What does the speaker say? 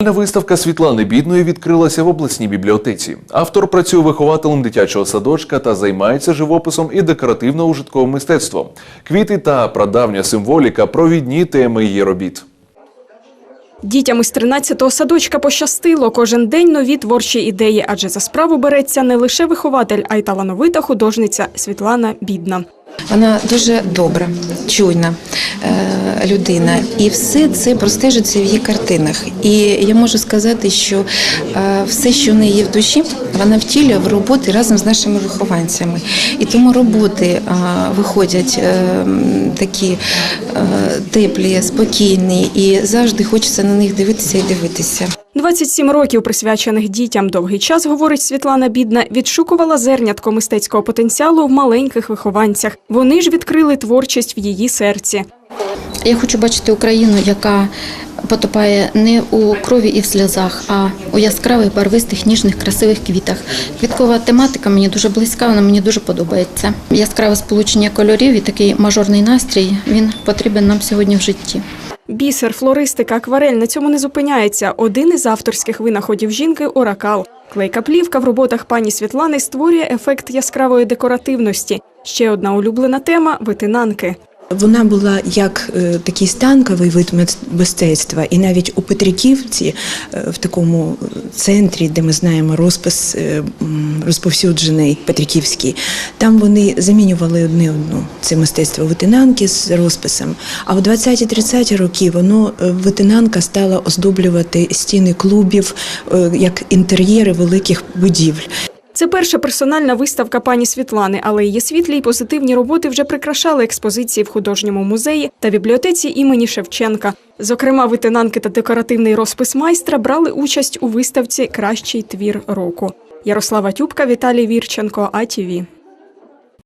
Виставка Світлани Бідної відкрилася в обласній бібліотеці. Автор працює вихователем дитячого садочка та займається живописом і декоративно-ужитковим мистецтвом. Квіти та прадавня символіка провідні теми її робіт. Дітям із 13-го садочка пощастило. Кожен день нові творчі ідеї, адже за справу береться не лише вихователь, а й талановита художниця Світлана Бідна. Вона дуже добра, чуйна е, людина, і все це простежиться в її картинах. І я можу сказати, що е, все, що в неї в душі, вона втілює в роботи разом з нашими вихованцями. І тому роботи виходять е, такі е, теплі, спокійні, і завжди хочеться на них дивитися і дивитися. 27 років присвячених дітям довгий час, говорить Світлана Бідна, відшукувала зернятко мистецького потенціалу в маленьких вихованцях. Вони ж відкрили творчість в її серці. Я хочу бачити Україну, яка потопає не у крові і в сльозах, а у яскравих, барвистих, ніжних, красивих квітах. Квіткова тематика мені дуже близька, вона мені дуже подобається. Яскраве сполучення кольорів і такий мажорний настрій він потрібен нам сьогодні в житті. Бісер, флористика, акварель на цьому не зупиняється. Один із авторських винаходів жінки оракал. Клейка плівка в роботах пані Світлани створює ефект яскравої декоративності. Ще одна улюблена тема витинанки. Вона була як е, такий станковий вид мистецтва, і навіть у Петриківці, е, в такому центрі, де ми знаємо розпис е, розповсюджений Петриківський, там вони замінювали одне одну це мистецтво витинанки з розписом. А в 20-30 роки воно е, витинанка стала оздоблювати стіни клубів е, як інтер'єри великих будівель. Це перша персональна виставка пані Світлани, але її світлі й позитивні роботи вже прикрашали експозиції в художньому музеї та бібліотеці імені Шевченка. Зокрема, витинанки та декоративний розпис майстра брали участь у виставці Кращий твір року. Ярослава Тюбка, Віталій Вірченко, АТВ.